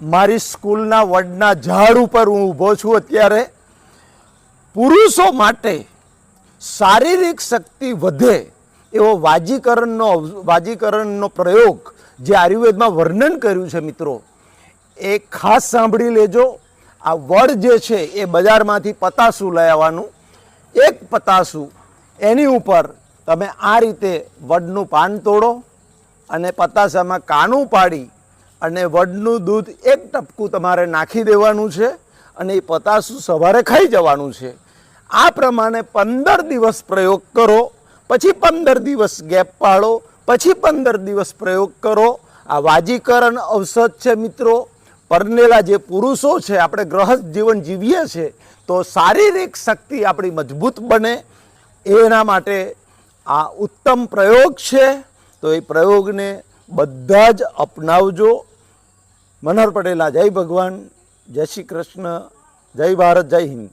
મારી સ્કૂલના વડના ઝાડ ઉપર હું ઊભો છું અત્યારે, પુરુષો માટે શારીરિક શક્તિ વધે એવો વાજીકરણનો વાજીકરણનો પ્રયોગ જે આયુર્વેદમાં વર્ણન કર્યું છે મિત્રો, એ ખાસ સાંભળી લેજો. આ વડ જે છે એ બજારમાંથી પતાસું લઈ આવવાનું. એક પતાસું, એની ઉપર તમે આ રીતે વડનું પાન તોડો અને પતાસામાં કાનું પાડી અને વડનું દૂધ એક ટપકું તમારે નાખી દેવાનું છે અને એ પતાસું સવારે ખાઈ જવાનું છે. આ પ્રમાણે પંદર દિવસ પ્રયોગ કરો, પછી પંદર દિવસ ગેપ પાડો, પછી પંદર દિવસ પ્રયોગ કરો. આ વાજીકરણ ઔષધ છે મિત્રો. પરનેલા જે પુરુષો છે, આપણે ગ્રહસ્થ જીવન જીવીએ છીએ તો શારીરિક શક્તિ આપણી મજબૂત બને. એના માટે આ ઉત્તમ પ્રયોગ છે. તો એ પ્રયોગને બધા જ અપનાવજો. મનોહર પટેલા જય ભગવાન જય શ્રી કૃષ્ણ જય ભારત જય હિન્દ.